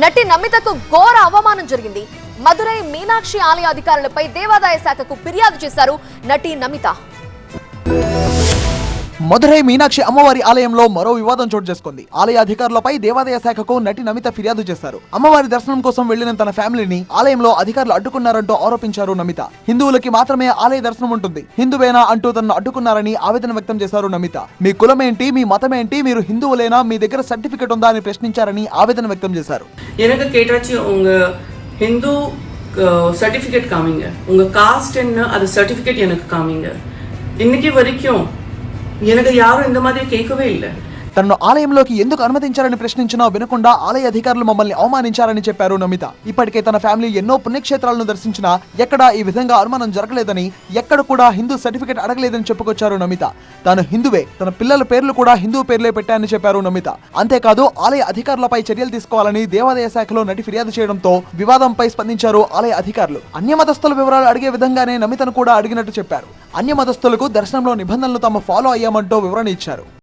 నటి నమితకు ఘోర అవమానం జరిగింది. మధురై మీనాక్షి ఆలయ అధికారులపై దేవాదాయ శాఖకు ఫిర్యాదు చేశారు నటి నమిత. మధురై మీనాక్షి అమ్మవారి ఆలయంలో మరో వివాదం చోటు చేసుకుంది ఆలయ అధికారులపై దేవాదాయ శాఖకు నటి నమిత ఫిర్యాదు చేశారు అమ్మవారి దర్శనం కోసం వెళ్లిన తన ఫ్యామిలీని ఆలయంలో అధికారులు అడ్డుకున్నారంటూ ఆరోపించారు నమిత హిందువులకి మాత్రమే ఆలయ దర్శనం ఉంటుంది హిందువేనా అంటూ తనను అడ్డుకున్నారని ఆవేదన వ్యక్తం చేశారు నమిత మీ కులమేంటి మీ మతమేంటి మీరు హిందువులేనా మీ దగ్గర సర్టిఫికెట్ ఉందా అని ప్రశ్నించారని ఆవేదన వ్యక్తం చేశారు எனக்கு கேட்டாச்சு உங்க ஹிந்து சர்டிஃபிகேட் காமிங்க உங்க காஸ்ட் என்ன அது சர்டிஃபிகேட் எனக்கு காமிங்க இன்னைக்கு வரைக்கும் எனக்கு யாரும் இந்த மாதிரி கேட்கவே இல்லை. తనను ఆలయంలోకి ఎందుకు అనుమతించారని ప్రశ్నించినా వినకుండా ఆలయ అధికారులు మమ్మల్ని అవమానించారని చెప్పారు నమిత. ఇప్పటికే తన ఫ్యామిలీ ఎన్నో పుణ్యక్షేత్రాలను దర్శించినా ఎక్కడా ఈ విధంగా అనుమానం జరగలేదని ఎక్కడ కూడా హిందూ సర్టిఫికెట్ అడగలేదని చెప్పుకొచ్చారు నమిత. తాను హిందువే తన పిల్లల పేర్లు కూడా హిందూ పేర్లే పెట్టాయని చెప్పారు నమిత. అంతేకాదు ఆలయ అధికారులపై చర్యలు తీసుకోవాలని దేవాదాయ శాఖలో నటి ఫిర్యాదు చేయడంతో వివాదంపై స్పందించారు ఆలయ అధికారులు. అన్యమతస్థుల వివరాలు అడిగే విధంగానే నమితను కూడా అడిగినట్టు చెప్పారు. అన్యమతస్థులకు దర్శనంలో నిబంధనలు తాము ఫాలో అయ్యామంటూ వివరణ ఇచ్చారు.